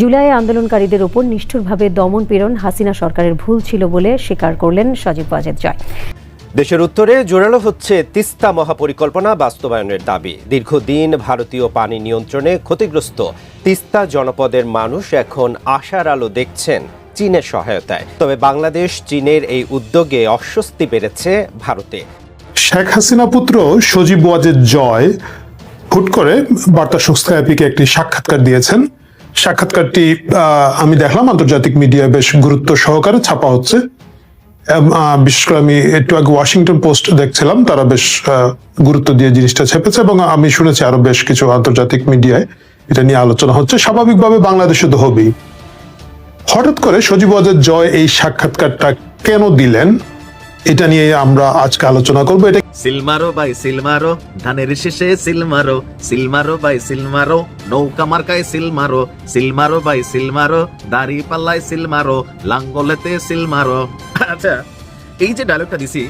জুলাই আন্দোলনকারীদের ওপর নিষ্ঠুরভাবে দমন পীড়ন হাসিনা সরকারের ভুল ছিল বলে স্বীকার করলেন সজীব ওয়াজেদ জয়। দেশের উত্তরে জোরালো হচ্ছে তিস্তা মহাপরিকল্পনা বাস্তবায়নের দাবি। দীর্ঘদিন ভারতীয় পানি নিয়ন্ত্রণে ক্ষতিগ্রস্ত তিস্তা জনপদের মানুষ এখন আশার আলো দেখছেন চীনের সহায়তায়। তবে বাংলাদেশ চীনের এই উদ্যোগে অস্বস্তি বেড়েছে ভারতে। শেখ হাসিনা পুত্র সজীব ওয়াজেদ জয় হুট করে বার্তা সংস্থা অ্যাপিকে একটি সাক্ষাৎকার দিয়েছেন। সাক্ষাৎকারটি আমি দেখলাম, আন্তর্জাতিক মিডিয়ায় বেশ গুরুত্ব সহকারে ছাপা হচ্ছে। বিশেষ করে আমি একটু আগে ওয়াশিংটন পোস্ট দেখছিলাম, তারা বেশ গুরুত্ব দিয়ে জিনিসটা ছেপেছে এবং আমি শুনেছি আরও বেশ কিছু আন্তর্জাতিক মিডিয়ায় এটা নিয়ে আলোচনা হচ্ছে। স্বাভাবিকভাবে বাংলাদেশে তো হবেই। হঠাৎ করে সজীব জয় এই সাক্ষাৎকারটা কেন দিলেন? এটা নিয়ে আমরা আজকে আলোচনা করব। এটা সিলমারো বাই সিলমারো ধানের শেষে সিলমারো সিলমারো বাই সিলমারো নৌকা মার্কায় সিলমারো সিলমারো বাই সিলমারো দাড়ি পাল্লায় সিলমারো লাঙ্গলেতে সিলমারো আচ্ছা এই যে ডায়লগটা দিছি,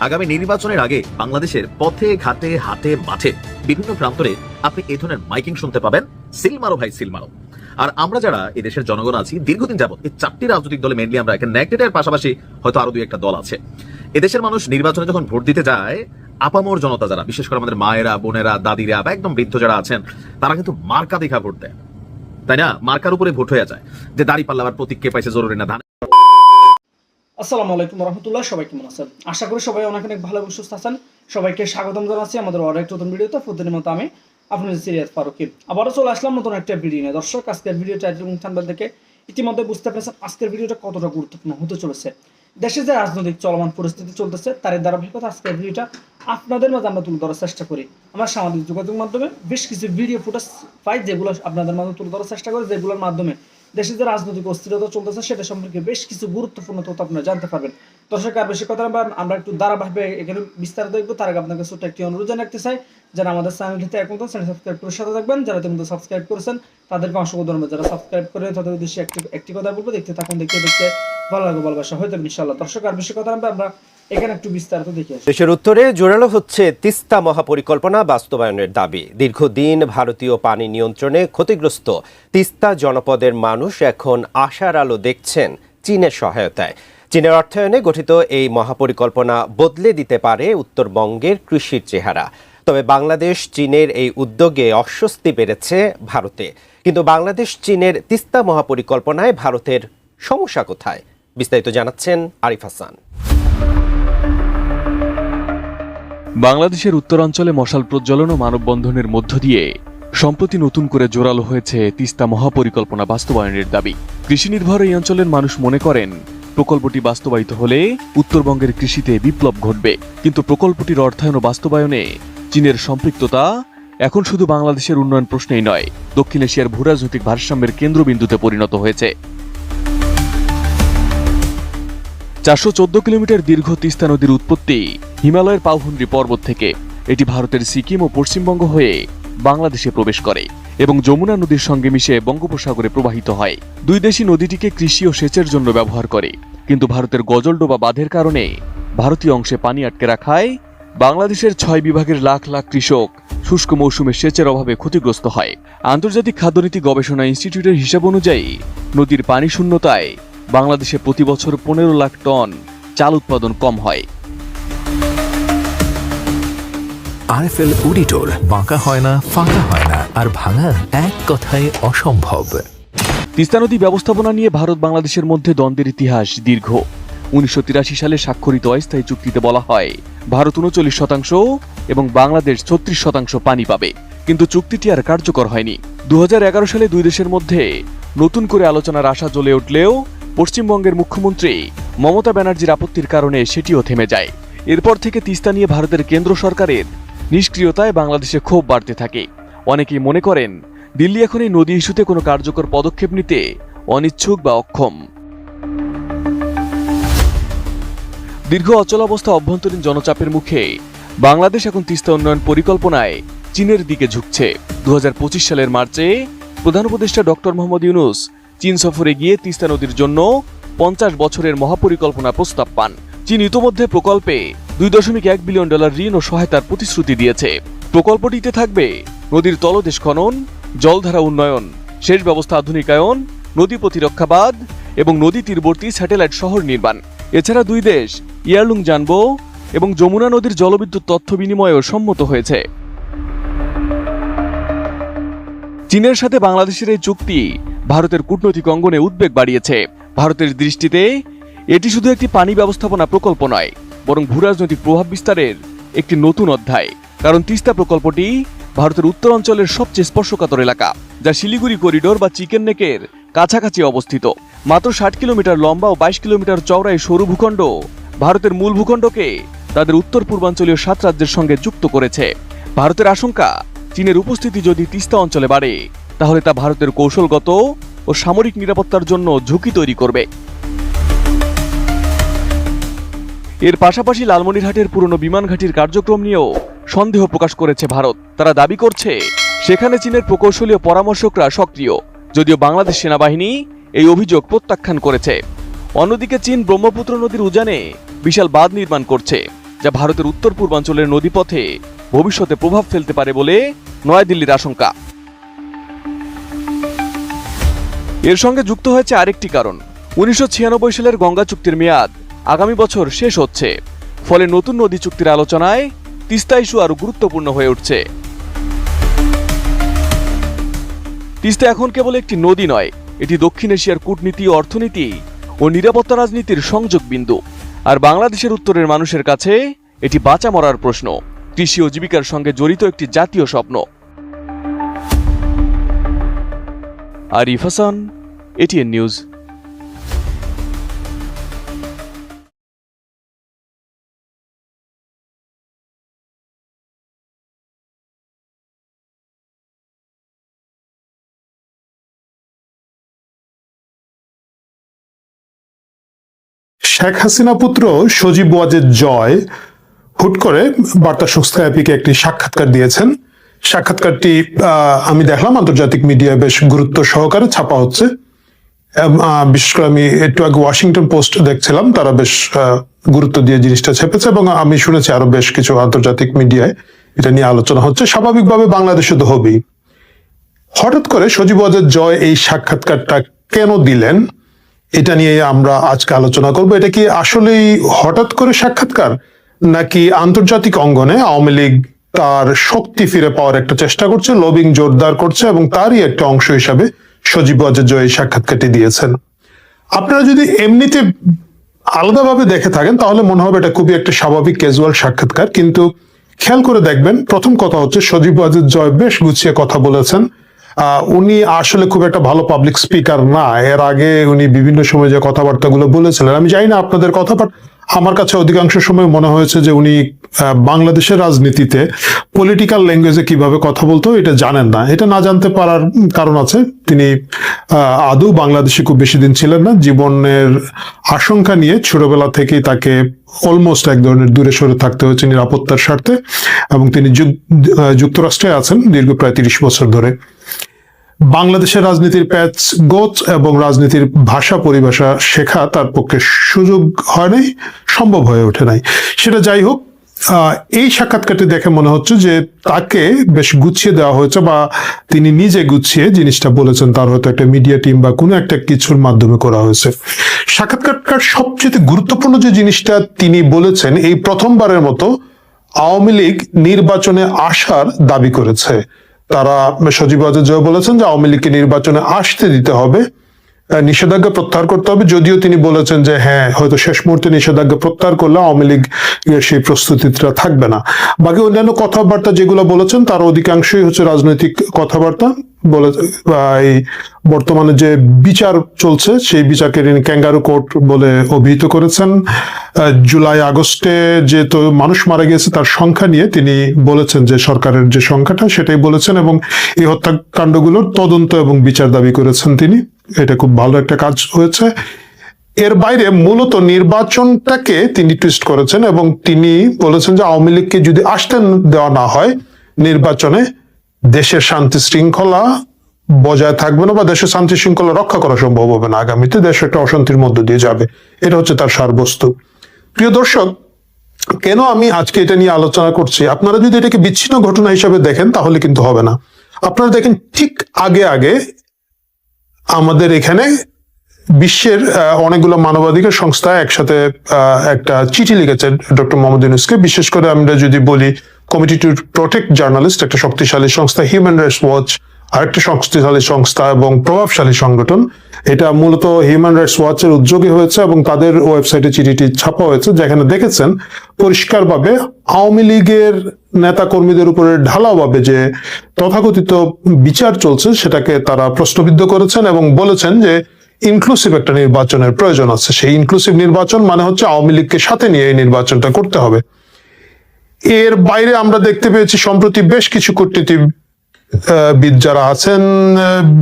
আগামী নির্বাচনের আগে বাংলাদেশের পথে, ঘাটে হাতে মাঠে বিভিন্ন প্রান্তরে আপনি এই ধরনের মাইকিং শুনতে পাবেন। সিলমারো ভাই সিলমারো আর আমরা যারা এই দেশের জনগণ আছি, দীর্ঘদিন যাবত এই চারটি রাজনৈতিক দলে মেনলি আমরা এখানে নেগেটের পাশাপাশি হয়তো আরও দুই একটা দল আছে। এদেশের মানুষ নির্বাচনে যখন ভোট দিতে যায়, আপামর জনতা যারা, বিশেষ করে আমাদের মায়েরা, বোনেরা, দাদিরা বা একদম বৃদ্ধ যারা আছেন, তারা কিন্তু মার্কা দেখা ভোট দেয়। তাই না? মার্কার উপরে ভোট হয়ে যায়। যে দাড়ি পাল্লাবার প্রতীক কে পাইছে জরুরি না ধান আসসালামু আলাইকুম রহমতুল্লাহ, সবাই কেমন আছেন? আশা করি সবাই অনেক অনেক ভালো এবং সুস্থ আছেন। সবাইকে স্বাগতম জানাচ্ছি আমাদের আরেক নতুন ভিডিওতে। প্রতিদিনের মতো আমি আপনাদের সিরিয়াস ফারুকি আবারও চলে আসলাম নতুন একটা ভিডিও নিয়ে। দর্শক, আজকের ভিডিও টাইটেল এবং থাম্বনেল থেকে ইতিমধ্যে বুঝতে পেরেছেন আজকের ভিডিওটা কতটা গুরুত্বপূর্ণ হতে চলেছে। দেশে যে রাজনৈতিক চলমান পরিস্থিতি চলতেছে তার ধারাবাহিকতা আজকের ভিডিওটা আপনাদের মাঝে আমরা তুলে ধরার চেষ্টা করি। আমরা সামাজিক যোগাযোগ মাধ্যমে বেশ কিছু ভিডিও ফুটেজ পাই, যেগুলো আপনাদের মাঝে তুলে ধরার চেষ্টা করি, যেগুলোর মাধ্যমে দেশে যে রাজনৈতিক অস্থিরতা চলতেছে, সেটা সম্পর্কে বেশ কিছু গুরুত্বপূর্ণ তথ্য আপনারা জানতে পারবেন। দর্শক, আর বেশি কথা আমরা একটু ধারাবাহিকভাবে এখানে বিস্তারিত দেখব। তার আগে আপনাকে ছোট্ট একটি অনুরোধ জানাতে চাই, যারা আমাদের চ্যানেলটিতে এখন তো চ্যানেল সাবস্ক্রাইব করে সাথে থাকবেন। যারা ইতিমধ্যে সাবস্ক্রাইব করেছেন, তাদেরকে অসংখ্য ধন্যবাদ। যারা সাবস্ক্রাইব করে তাদের উদ্দেশ্যে একটি একটি কথা বলব, দেখতে থাকুন, দেখতে দেখতে ভালো লাগবে, ভালোবাসা হয়তো ইনশাল্লাহ দর্শক, আর বেশি কথা আমরা এখানে একটু বিস্তারিত দেখে আসি। দেশের উত্তরে জোরালো হচ্ছে তিস্তা মহাপরিকল্পনা বাস্তবায়নের দাবি। দীর্ঘদিন ভারতীয় পানি নিয়ন্ত্রণে ক্ষতিগ্রস্ত তিস্তা জনপদের মানুষ এখন আশার আলো দেখছেন চীনের সহায়তায়। চীনের অর্থায়নে গঠিত এই মহাপরিকল্পনা বদলে দিতে পারে উত্তরবঙ্গের কৃষির চেহারা। তবে বাংলাদেশ চীনের এই উদ্যোগে অস্বস্তি বেড়েছে ভারতে। কিন্তু বাংলাদেশ চীনের তিস্তা মহাপরিকল্পনায় ভারতের সমস্যা কোথায়? বিস্তারিত জানাচ্ছেন আরিফ হাসান। বাংলাদেশের উত্তরাঞ্চলে মশাল প্রজ্বলন ও মানববন্ধনের মধ্য দিয়ে সম্প্রতি নতুন করে জোরালো হয়েছে তিস্তা মহাপরিকল্পনা বাস্তবায়নের দাবি। কৃষি নির্ভর এই অঞ্চলের মানুষ মনে করেন প্রকল্পটি বাস্তবায়িত হলে উত্তরবঙ্গের কৃষিতে বিপ্লব ঘটবে। কিন্তু প্রকল্পটির অর্থায়ন ও বাস্তবায়নে চীনের সম্পৃক্ততা এখন শুধু বাংলাদেশের উন্নয়ন প্রশ্নেই নয়, দক্ষিণ এশিয়ার ভূরাজনৈতিক ভারসাম্যের কেন্দ্রবিন্দুতে পরিণত হয়েছে। চারশো চোদ্দ কিলোমিটার দীর্ঘ তিস্তা নদীর উৎপত্তি হিমালয়ের পাউহুন্ডি পর্বত থেকে। এটি ভারতের সিকিম ও পশ্চিমবঙ্গ হয়ে বাংলাদেশে প্রবেশ করে। এবং যমুনা নদীর সঙ্গে মিশে বঙ্গোপসাগরে প্রবাহিত হয়। দুই দেশই নদীটিকে কৃষি ও সেচের জন্য ব্যবহার করে। কিন্তু ভারতের গজলডোবা বাঁধের কারণে ভারতীয় অংশে পানি আটকে রাখায় বাংলাদেশের ছয় বিভাগের লাখ লাখ কৃষক শুষ্ক মৌসুমে সেচের অভাবে ক্ষতিগ্রস্ত হয়। আন্তর্জাতিক খাদ্যনীতি গবেষণা ইনস্টিটিউটের হিসাব অনুযায়ী নদীর পানি শূন্যতায় বাংলাদেশে প্রতি বছর পনেরো লাখ টন চাল উৎপাদন কম হয়। আরএফএল অডিটর বাঁকা হয় না, ফাঁকা হয় না, আর ভাঙা এক কথায় অসম্ভব। তিস্তা নদী ব্যবস্থাপনা নিয়ে ভারত বাংলাদেশের মধ্যে দ্বন্দ্বের ইতিহাস দীর্ঘ। উনিশশো তিরাশি সালে স্বাক্ষরিত অস্থায়ী চুক্তিতে বলা হয়, ভারত উনচল্লিশ শতাংশ এবং বাংলাদেশ ছত্রিশ শতাংশ পানি পাবে। কিন্তু চুক্তিটি আর কার্যকর হয়নি। দু হাজার এগারো সালে দুই দেশের মধ্যে নতুন করে আলোচনার আশা জ্বলে উঠলেও পশ্চিমবঙ্গের মুখ্যমন্ত্রী মমতা ব্যানার্জির আপত্তির কারণে সেটিও থেমে যায়। এরপর থেকে তিস্তা নিয়ে ভারতের কেন্দ্র সরকারের নিষ্ক্রিয়তায় বাংলাদেশে ক্ষোভ বাড়তে থাকে। অনেকেই মনে করেন, দিল্লি এখন এই নদী ইস্যুতে কোনো কার্যকর পদক্ষেপ নিতে অনিচ্ছুক বা অক্ষম। দীর্ঘ অচলাবস্থা অভ্যন্তরীণ জনচাপের মুখে বাংলাদেশ এখন তিস্তা উন্নয়ন পরিকল্পনায় চীনের দিকে ঝুঁকছে। দু পঁচিশ সালের মার্চে প্রধান উপদেষ্টা ডক্টর মোহাম্মদ ইউনুস চীন সফরে গিয়ে তিস্তা নদীর জন্য পঞ্চাশ বছরের মহাপরিকল্পনা প্রস্তাব পান। চীন ইতোমধ্যে প্রকল্পে দুই দশমিক এক বিলিয়ন ডলার ঋণ ও সহায়তার প্রতিশ্রুতি দিয়েছে। প্রকল্পটিতে থাকবে নদীর তলদেশ খনন, জলধারা উন্নয়ন, সেচ ব্যবস্থা আধুনিকায়ন, নদী প্রতিরক্ষাবাদ এবং নদী তীরবর্তী স্যাটেলাইট শহর নির্মাণ। এছাড়া দুই দেশ, ইয়ারলুং জানব এবং যমুনা নদীর জলবিদ্যুৎ তথ্য বিনিময়েও সম্মত হয়েছে। চীনের সাথে বাংলাদেশের এই চুক্তি ভারতের কূটনৈতিক অঙ্গনে উদ্বেগ বাড়িয়েছে। ভারতের দৃষ্টিতে এটি শুধু একটি পানি ব্যবস্থাপনা প্রকল্প নয় বরং ভূরাজনৈতিক প্রভাব বিস্তারের একটি নতুন অধ্যায়। কারণ তিস্তা প্রকল্পটি ভারতের উত্তর অঞ্চলের সবচেয়ে স্পর্শকাতর এলাকা, যা শিলিগুড়ি করিডোর বা চিকেন নেকের কাছাকাছি অবস্থিত। মাত্র ষাট কিলোমিটার লম্বা ও বাইশ কিলোমিটার চওড়া এই সরু ভূখণ্ড ভারতের মূল ভূখণ্ডকে তাদের উত্তর পূর্বাঞ্চলীয় সাত রাজ্যের সঙ্গে যুক্ত করেছে। ভারতের আশঙ্কা, চীনের উপস্থিতি যদি তিস্তা অঞ্চলে বাড়ে, তাহলে তা ভারতের কৌশলগত ও সামরিক নিরাপত্তার জন্য ঝুঁকি তৈরি করবে। এর পাশাপাশি লালমনিরহাটের পুরনো বিমান ঘাঁটির কার্যক্রম নিয়েও সন্দেহ প্রকাশ করেছে ভারত। তারা দাবি করছে, সেখানে চীনের প্রকৌশলীয় পরামর্শকরা সক্রিয়। যদিও বাংলাদেশ সেনাবাহিনী এই অভিযোগ প্রত্যাখ্যান করেছে। অন্যদিকে চীন ব্রহ্মপুত্র নদীর উজানে বিশাল বাঁধ নির্মাণ করছে, যা ভারতের উত্তর পূর্বাঞ্চলের নদীপথে ভবিষ্যতে প্রভাব ফেলতে পারে বলে নয়াদিল্লির আশঙ্কা। এর সঙ্গে যুক্ত হয়েছে আরেকটি কারণ। উনিশশো ছিয়ানব্বই সালের গঙ্গা চুক্তির মেয়াদ আগামী বছর শেষ হচ্ছে। ফলে নতুন নদী চুক্তির আলোচনায় তিস্তা ইস্যু আরও গুরুত্বপূর্ণ হয়ে উঠছে। তিস্তা এখন কেবল একটি নদী নয়, এটি দক্ষিণ এশিয়ার কূটনীতি, অর্থনীতি ও নিরাপত্তা রাজনীতির সংযোগ বিন্দু। আর বাংলাদেশের উত্তরের মানুষের কাছে এটি বাঁচা মরার প্রশ্ন। কৃষি ও জীবিকার সঙ্গে জড়িত একটি জাতীয় স্বপ্ন। Arif Hasan, ATN news. Sheikh Hasina পুত্র সজীব ওয়াজেদ জয় হুট করে বার্তা সংস্থা অ্যাপিকে একটি সাক্ষাৎকার দিয়েছেন। সাক্ষাৎকারটি আমি দেখলাম, আন্তর্জাতিক মিডিয়ায় বেশ গুরুত্ব সহকারে ছাপা হচ্ছে। বিশেষ করে আমি একটু আগে ওয়াশিংটন পোস্ট দেখছিলাম, তারা বেশ গুরুত্ব দিয়ে জিনিসটা ছেপেছে এবং আমি শুনেছি আরও বেশ কিছু আন্তর্জাতিক মিডিয়ায় এটা নিয়ে আলোচনা হচ্ছে। স্বাভাবিকভাবে বাংলাদেশে তো হবেই। হঠাৎ করে সজীব ওয়াজেদ জয় এই সাক্ষাৎকারটা কেন দিলেন? এটা নিয়ে আমরা আজকে আলোচনা করব। এটা কি আসলেই হঠাৎ করে সাক্ষাৎকার? নাকি আন্তর্জাতিক অঙ্গনে আওয়ামী লীগ তার শক্তি ফিরে পাওয়ার একটা চেষ্টা করছে, লবিং জোরদার করছে এবং তারই একটা অংশ হিসাবে সজীব জয় এই সাক্ষাৎকারটি দিয়েছেন। আপনারা যদি এমনিতে আলাদাভাবে দেখে থাকেন, তাহলে মনে হবে এটা খুবই একটা স্বাভাবিক ক্যাজুয়াল সাক্ষাৎকার। কিন্তু খেয়াল করে দেখবেন, প্রথম কথা হচ্ছে সজীব জয় বেশ গুছিয়ে কথা বলেছেন। উনি আসলে খুব একটা ভালো পাবলিক স্পিকার না। এর আগে উনি বিভিন্ন সময় যে কথাবার্তাগুলো বলেছিলেন, আমি জানি না আপনাদের কথা বাট আমার কাছে অধিকাংশ সময় মনে হয়েছে যে উনি বাংলাদেশের রাজনীতিতে পলিটিক্যাল ল্যাঙ্গুয়েজে কীভাবে কথা বলতো এটা জানেন না। এটা না জানতে পারার কারণ আছে, তিনি আদৌ বাংলাদেশে খুব বেশি দিন ছিলেন না। জীবনের আশঙ্কা নিয়ে ছোটবেলা থেকেই তাকে অলমোস্ট এক ধরনের দূরে সরে থাকতে হয়েছে নিরাপত্তার স্বার্থে এবং তিনি যুক- যুক্তরাষ্ট্রে আছেন দীর্ঘ প্রায় তিরিশ বছর ধরে। বাংলাদেশের রাজনীতির প্যাচ গোচ এবং রাজনীতির ভাষা পরিভাষা শেখা তার পক্ষে সুযোগ হয় নাই, সম্ভব হয়ে ওঠে নাই। সেটা যাই হোক এই সাক্ষাৎকারটি দেখে মনে হচ্ছে যে তাকে বেশ গুছিয়ে দেওয়া হয়েছে বা তিনি নিজে গুছিয়ে জিনিসটা বলেছেন, তার হয়তো একটা মিডিয়া টিম বা কোনো একটা কিছুর মাধ্যমে করা হয়েছে। সাক্ষাৎকারটার সবচেয়ে গুরুত্বপূর্ণ যে জিনিসটা তিনি বলেছেন, এই প্রথমবারের মতো আওয়ামী লীগ নির্বাচনে আসার দাবি করেছে। তারা সজীব আজাদ জয় বলেছেন যে আওয়ামী লীগকে নির্বাচনে আসতে দিতে হবে। নিষেধাজ্ঞা প্রত্যাহার করতে হবে। যদিও তিনি বলেছেন যে হ্যাঁ হয়তো শেষ মুহূর্তে নিষেধাজ্ঞা প্রত্যাহার করলে আওয়ামী লীগ সেই প্রস্তুতিটা থাকবে না। বাকি অন্যান্য কথাবার্তা যেগুলো বলেছেন, তার অধিকাংশই হচ্ছে রাজনৈতিক কথাবার্তা। বলে এই বর্তমানে যে বিচার চলছে, সেই বিচারকে তিনি ক্যাঙ্গারু কোর্ট বলে অভিহিত করেছেন। জুলাই আগস্টে যে তো মানুষ মারা গিয়েছে, তার সংখ্যা নিয়ে তিনি বলেছেন যে, সরকারের যে সংখ্যাটা, সেটাই বলেছেন এবং এই হত্যাকাণ্ডগুলোর তদন্ত এবং বিচার দাবি করেছেন তিনি। এটা খুব ভালো একটা কাজ হয়েছে। এর বাইরে মূলত নির্বাচনটাকে তিনি টুইস্ট করেছেন এবং তিনি বলেছেন যে আওয়ামী লীগকে যদি আসতে দেওয়া না হয়, নির্বাচনে দেশের শান্তি শৃঙ্খলা বজায় থাকবে না বা দেশের শান্তি শৃঙ্খলা রক্ষা করা সম্ভব হবে না। আগামীতে দেশ একটা অশান্তির মধ্য দিয়ে যাবে। এটা হচ্ছে তার সারবস্তু। প্রিয় দর্শক, কেন আমি আজকে এটা নিয়ে আলোচনা করছি? আপনারা যদি এটাকে বিচ্ছিন্ন ঘটনা হিসাবে দেখেন তাহলে কিন্তু হবে না। আপনারা দেখেন ঠিক আগে আগে আমাদের এখানে বিশ্বের অনেকগুলো মানবাধিকার সংস্থা একসাথে একটা চিঠি লিখেছে ডক্টর মোহাম্মদ ইউনুসকে। বিশেষ করে আমরা যদি বলি কমিটি টু প্রোটেক্ট জার্নালিস্ট একটা শক্তিশালী সংস্থা হিউম্যান রাইটস ওয়াচ আরেকটা শক্তিশালী সংস্থা এবং প্রভাবশালী সংগঠন। এটা মূলত হিউম্যান রাইটস ওয়াচের উদ্যোগে হয়েছে এবং তাদের ওয়েবসাইটে চিঠিটি ছাপা হয়েছে, যেখানে দেখেছেন পরিষ্কারভাবে আওয়ামী লীগের নেতা কর্মীদের উপরে ঢালাওভাবে যে তথাকথিত বিচার চলছে, সেটাকে তারা প্রশ্নবিদ্ধ করেছেন এবং বলেছেন যে ইনক্লুসিভ একটা নির্বাচনের প্রয়োজন আছে। সেই ইনক্লুসিভ নির্বাচন মানে হচ্ছে আওয়ামী লীগকে সাথে নিয়ে এই নির্বাচনটা করতে হবে। এর বাইরে আমরা দেখতে পেয়েছি, সম্প্রতি বেশ কিছু কূটনীতিবিদ যারা আছেন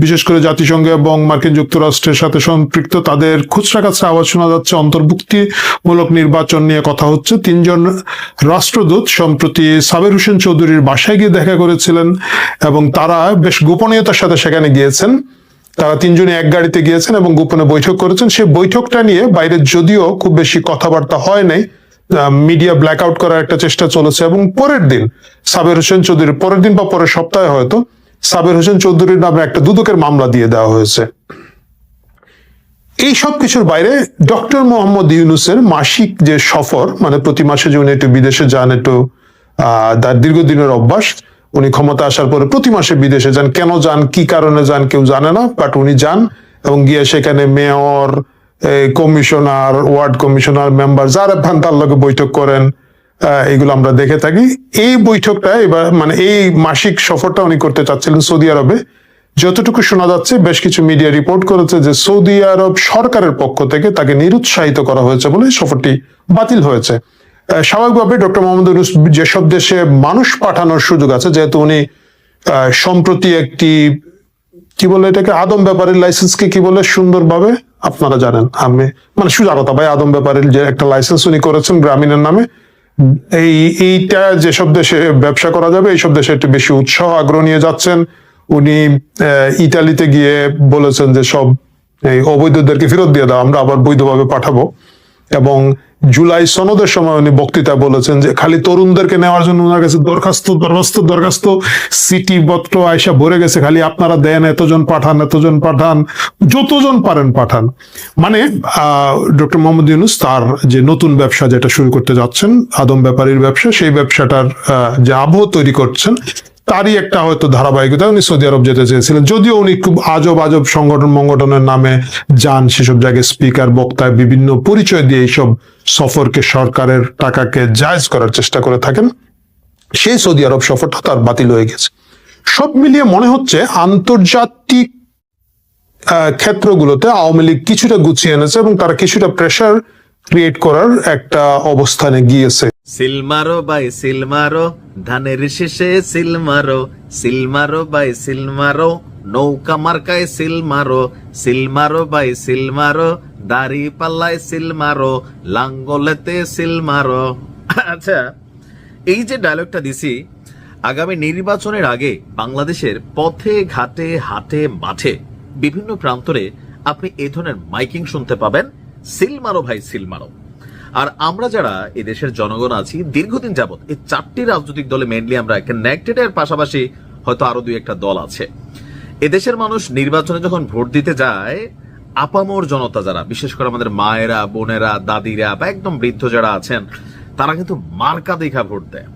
বিশেষ করে জাতিসংঘ এবং মার্কিন যুক্তরাষ্ট্রের সাথে সম্পৃক্ত, তাদের খুচরা কাছে আওয়াজ শোনা যাচ্ছে, অন্তর্ভুক্তিমূলক নির্বাচন নিয়ে কথা হচ্ছে। তিনজন রাষ্ট্রদূত সম্প্রতি সাবের হোসেন চৌধুরীর বাসায় গিয়ে দেখা করেছিলেন এবং তারা বেশ গোপনীয়তার সাথে সেখানে গিয়েছেন। তারা তিনজনে এক গাড়িতে গিয়েছেন এবং গোপনে বৈঠক করেছেন। সেই বৈঠকটা নিয়ে বাইরে যদিও খুব বেশি কথাবার্তা হয় নাই। মিডিয়া ব্ল্যাক আউট করার একটা চেষ্টা চলেছে এবং পরের দিন সাবের হোসেন চৌধুরী পরের দিন বা পরের সপ্তাহে হয়তো সাবের হোসেন চৌধুরীর নামে একটা দুদকের মামলা দিয়ে দেওয়া হয়েছে। এই সব কিছুর বাইরে ডক্টর মোহাম্মদ ইউনুসের মাসিক যে সফর মানে প্রতি মাসে যে উনি একটু বিদেশে যান, একটু, আহ দীর্ঘদিনের অভ্যাস, উনি ক্ষমতা আসার পরে প্রতি মাসে বিদেশে যান। কেন যান, কি কারণে যান, কেউ জানে না বাট উনি যান এবং গিয়ে সেখানে mayor commissioner, ward commissioner, member, যারা ভান তার লগে বৈঠক করেন এগুলো আমরা দেখে থাকি। এই বৈঠকটা এবার মানে এই মাসিক সফরটা উনি করতে চাচ্ছিলেন সৌদি আরবে। যতটুকু শোনা যাচ্ছে, বেশ কিছু মিডিয়া রিপোর্ট করেছে যে সৌদি আরব সরকারের পক্ষ থেকে তাকে নিরুৎসাহিত করা হয়েছে বলে সফরটি বাতিল হয়েছে। স্বাভাবিকভাবে ডক্টর মোহাম্মদ যেসব দেশে মানুষ পাঠানোর সুযোগ আছে, যেহেতু উনি সম্প্রতি একটি, কি বলে এটাকে, আদম ব্যাপারের লাইসেন্সকে কি বলে, সুন্দরভাবে আপনারা জানেন আমি মানে সুজাগতা ভাই আদম ব্যাপারের যে একটা লাইসেন্স উনি করেছেন গ্রামীণের নামে এই এইটা যেসব দেশে ব্যবসা করা যাবে এইসব দেশে একটু বেশি উৎসাহ আগ্রহ নিয়ে যাচ্ছেন। উনি আহ, ইতালিতে গিয়ে বলেছেন যে সব এই অবৈধদেরকে ফেরত দিয়ে দাও আমরা আবার বৈধভাবে পাঠাবো। এবং জুলাই সনদের সময় উনি বক্তৃতা বলেছেন যে খালি তরুণদেরকে নেওয়ার জন্য ওনার কাছে দরখাস্ত দরখাস্ত দরখাস্ত, সিটি পত্র আয়সা ভরে গেছে, খালি আপনারা দেন, এতজন পাঠান এতজন পাঠান, যতজন পারেন পাঠান। মানে ডক্টর মোহাম্মদ ইউনুস তার যে নতুন ব্যবসা যেটা শুরু করতে যাচ্ছেন, আদম ব্যাপারীর ব্যবসা, সেই ব্যবসাটার যে আবহ তৈরি করছেন, তারই একটা হয়তো ধারাবাহিকতা উনি সৌদি আরব যেতে চেয়েছিলেন। যদিও উনি খুব আজব আজব সংগঠন মঙ্গঠনের নামে যান, সেসব জায়গায় স্পিকার বক্তায় বিভিন্ন পরিচয় দিয়ে এইসব সফরকে সরকারের টাকাকে জায়জ করার চেষ্টা করে থাকেন, সেই সৌদি আরব সফরটা তার বাতিল হয়ে গেছে। সব মিলিয়ে মনে হচ্ছে আন্তর্জাতিক ক্ষেত্রগুলোতে আওয়ামী লীগ কিছুটা গুছিয়ে এনেছে এবং তারা কিছুটা প্রেশার ক্রিয়েট করার একটা অবস্থানে গিয়েছে। সিলমারো বাই সিলমারো ধানের শেষে সিলমারো সিলমারো বাই সিলমারো নৌকা মার্কায় সিলমারো সিলমারো বাই সিলমারো দাড়ি পাল্লায় সিলমারো লাঙ্গলেতে সিলমারো আচ্ছা এই যে ডায়লগটা দিছি, আগামী নির্বাচনের আগে বাংলাদেশের পথে, ঘাটে, হাটে, মাঠে বিভিন্ন প্রান্তরে আপনি এই ধরনের মাইকিং শুনতে পাবেন সিলমারো ভাই, সিল মারো। আর আমরা যারা এই দেশের জনগণ আছি, দীর্ঘদিন যাবত এই চারটি রাজনৈতিক দলে মেনলি আমরা কানেক্টেড এর পাশাপাশি হয়তো আরও দুই একটা দল আছে। এদেশের মানুষ নির্বাচনে যখন ভোট দিতে যায়, আপামর জনতা যারা, বিশেষ করে আমাদের মায়েরা, বোনেরা, দাদিরা বা একদম বৃদ্ধ যারা আছেন, তারা কিন্তু মার্কা দেখা ভোট দেয়।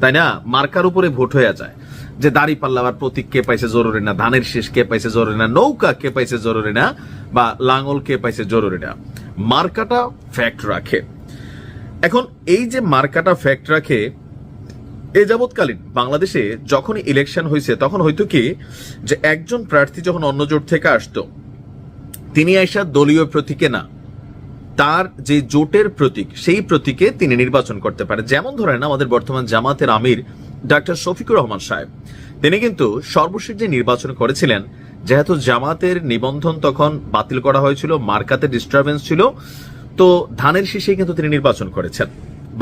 তাই না? মার্কার উপরে ভোট হয়ে যায়। যে দাড়ি পাল্লাবার প্রতীক কে পাইছে জরুরি না, ধানের শেষ কে পাইছে জরুরি না, নৌকা কে পাইছে জরুরি না, বা লাঙল কে পাইছে জরুরি না। মার্কাটা ফ্যাক্ট রাখে। এখন এই যে মার্কাটা ফ্যাক্ট রাখে, এ যাবৎকালীন বাংলাদেশে যখনই ইলেকশন হয়েছে, তখন হয়তো কি যে একজন প্রার্থী যখন অন্য জোট থেকে আসতো, তিনি আইসা দলীয় প্রতীকে না, তার যে জোটের প্রতীক, সেই প্রতীকে তিনি নির্বাচন করতে পারে। যেমন ধরেন আমাদের বর্তমান জামাতের আমির ডাক্তার শফিকুর রহমান সাহেব। তিনি কিন্তু সর্বশেষ যে নির্বাচন করেছিলেন, যেহেতু জামাতের নিবন্ধন তখন বাতিল করা হয়েছিল, মার্কাতে ডিস্টারবেন্স ছিল, তো ধানের শীষে কিন্তু তিনি নির্বাচন করেছেন।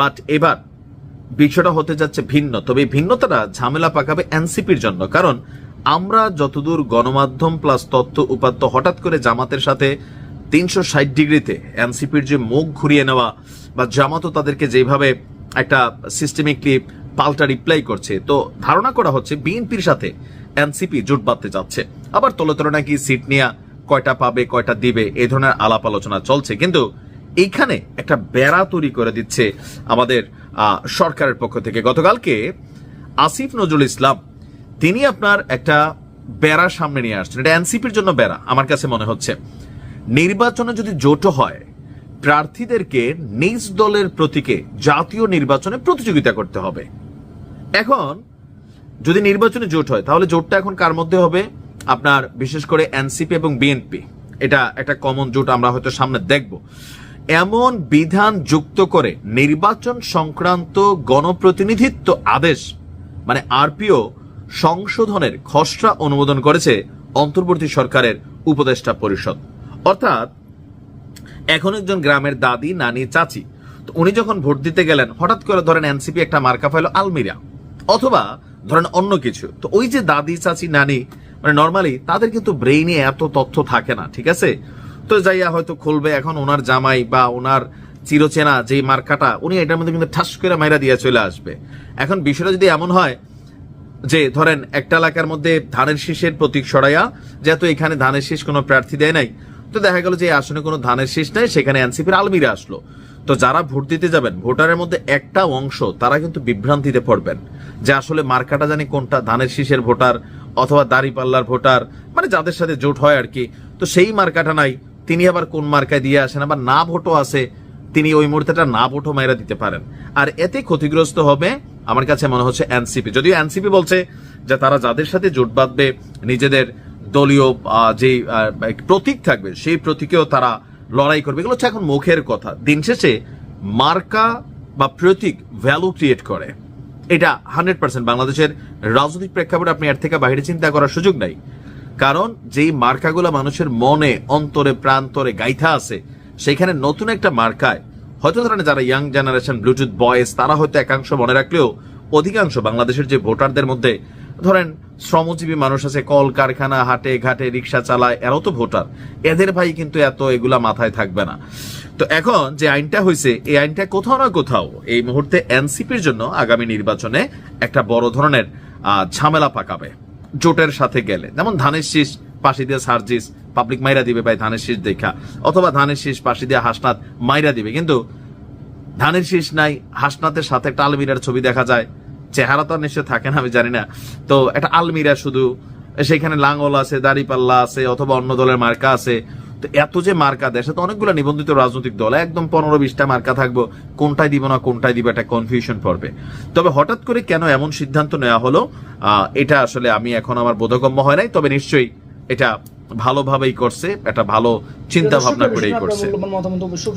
বাট এবার বিষয়টা হতে যাচ্ছে ভিন্ন। তবে এই ভিন্নতাটা ঝামেলা পাকাবে এনসিপির জন্য, কারণ আমরা যতদূর গণমাধ্যম প্লাস তথ্য উপাত্ত হঠাৎ করে জামাতের সাথে তিনশো ষাট ডিগ্রিতে এনসিপির যে মুখ ঘুরিয়ে নেওয়া বা জামাতও তাদেরকে যেভাবে একটা সিস্টেমিকলি পাল্টা রিপ্লাই করছে। তো ধারণা করা হচ্ছে বিএনপির সাথে এনসিপি জোট বাঁধতে যাচ্ছে। আবার তলে তলে নাকি সিট নিয়ে, কয়টা পাবে, কয়টা দিবে এই ধরনের আলাপ আলোচনা চলছে। কিন্তু এইখানে একটা বেড়া তৈরি করে দিচ্ছে আমাদের সরকারের পক্ষ থেকে। গতকালকে আসিফ নজরুল ইসলাম, তিনি আপনার একটা বেড়া সামনে নিয়ে আসছেন। এটা এনসিপির জন্য বেড়া, আমার কাছে মনে হচ্ছে। নির্বাচনে যদি জোট হয় প্রার্থীদেরকে নিজ দলের প্রতীকে জাতীয় নির্বাচনে প্রতিযোগিতা করতে হবে। এখন, যদি নির্বাচনে জোট হয়, তাহলে জোটটা এখন কার মধ্যে হবে? আপনার বিশেষ করে এনসিপি এবং বিএনপি। এটা একটা কমন জোট, আমরা হয়তো সামনে দেখব। এমন বিধান যুক্ত করে নির্বাচন সংক্রান্ত গণপ্রতিনিধিত্ব আদেশ মানে আরপিও সংশোধনের খসড়া অনুমোদন করেছে অন্তর্বর্তী সরকারের উপদেষ্টা পরিষদ। অর্থাৎ এখন একজন গ্রামের দাদি, নানি, চাচি। তো উনি যখন ভোট দিতে গেলেন, হঠাৎ করে ধরেন এনসিপি একটা মার্কা ফাইল আলমিরা। অথবা ধরেন অন্য কিছু। তো ওই যে দাদি, চাচি, নানি মানে নর্মালি তাদের কিন্তু ব্রেইনে এত তথ্য থাকে না, ঠিক আছে? তো যাইয়া হয়তো খুলবে, এখন ওনার জামাই বা ওনার চিরচেনা যে মার্কাটা, উনি এটার মধ্যে কিন্তু ঠাস করে মাইরা দিয়ে চলে আসবে। এখন বিষয়টা যদি এমন হয় যে ধরেন একটা এলাকার মধ্যে ধানের শীষের প্রতীক সরাইয়া, যেহেতু এখানে ধানের শীষ কোনো প্রার্থী দেয় নাই তো দেখা গেল যে আসনে কোনো ধানের শীষ নাই, সেখানে এনসিপির আলমিরা আসলো। তো যারা ভোট দিতে যাবেন, ভোটারের মধ্যে একটা অংশ, তারা কিন্তু বিভ্রান্তিতে পড়বেন যে আসলে মার্কাটা জানি কোনটা, ধানের শীষের ভোটার অথবা দাড়িপাল্লার ভোটার মানে যাদের সাথে জোট হয় আর কি। তো সেই মার্কাটা নাই, তিনি আবার কোন মার্কায় দিয়ে আসেন, আবার না ভোটও আছে, তিনি ওই মুহূর্তেটা না ভোটও মাইরা দিতে পারেন। আর এতে ক্ষতিগ্রস্ত হবে, আমার কাছে মনে হচ্ছে এনসিপি। যদিও এনসিপি বলছে যে তারা যাদের সাথে জোট বাঁধবে, নিজেদের দলীয় যে প্রতীক থাকবে, সেই প্রতীকেও তারা লড়াই করবে। এগুলো হচ্ছে এখন মুখের কথা। দিন শেষে মার্কা বা প্রতীক ভ্যালু ক্রিয়েট করে। এটা হান্ড্রেড পার্সেন্ট বাংলাদেশের রাজনৈতিক প্রেক্ষাপটে আপনি এর থেকে বাইরে চিন্তা করার সুযোগ নাই। কারণ যেই মার্কাগুলো মানুষের মনে, অন্তরে, প্রান্তরে গাইথা আছে, সেখানে নতুন একটা মার্কায়, হয়তো ধরেন যারা ইয়াং জেনারেশন ব্লুটুথ বয়েস তারা হয়তো একাংশ মনে রাখলেও অধিকাংশ বাংলাদেশের যে ভোটারদের মধ্যে ধরেন, শ্রমজীবী মানুষ আছে, কল কারখানা, হাটে ঘাটে রিক্সা চালায়, এরাও তো ভোটার। এদের ভাই কিন্তু এত এগুলা মাথায় থাকবে না। তো এখন যে আইনটা হয়েছে এই আইনটা কোথাও না কোথাও এই মুহূর্তে এনসিপির জন্য আগামী নির্বাচনে একটা বড় ধরনের ঝামেলা পাকাবে। জোটের সাথে গেলে। যেমন ধানের শীষ, পাশি দিয়ে সার্জিস পাবলিক মাইরা দিবে ভাই ধানের শীষ দেখা। অথবা ধানের শীষ, পাশি দিয়ে হাসনাত মাইরা দিবে। কিন্তু ধানের শীষ নাই, হাসনাতের সাথে একটা ছবি দেখা যায়। চেহারা তো নিশ্চয় থাকে না, আমি জানি না। তো একটা আলমিরা শুধু, সেখানে লাঙ্গল আছে, দাড়িপাল্লা আছে, অথবা অন্য দলের মার্কা আছে। তো এত যে মার্কা দেশে তো অনেকগুলো নিবন্ধিত রাজনৈতিক দল, একদম পনেরো বিশটা মার্কা থাকব কোনটায় দিব না কোনটায় দিব, একটা কনফিউশন পড়বে। তবে হঠাৎ করে কেন এমন সিদ্ধান্ত নেওয়া হলো? এটা আসলে আমি এখন আমার বোধগম্য হয় নাই, তবে নিশ্চয়ই এটা ভালোভাবেই করছে একটা ভালো চিন্তা ভাবনা করেই করছে।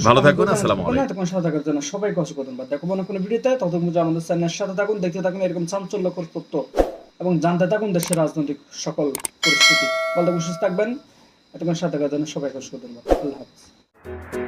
ভালো থাকুন, আসসালামু আলাইকুম। এতক্ষণ সাথে থাকার জন্য সবাইকে অসংখ্য ধন্যবাদ দেখো মনে কোনো ভিডিওতে ততক্ষণ পর্যন্ত আমাদের চ্যানেলের সাথে থাকুন দেখতে থাকুন এরকম চাঞ্চল্যকর তথ্য এবং জানতে থাকুন দেশের রাজনৈতিক সকল পরিস্থিতি। ভালো থাকুন সুস্থ থাকবেন। এতক্ষণ সাথে থাকার জন্য সবাইকে অসংখ্য ধন্যবাদ আল্লাহ হাফিজ।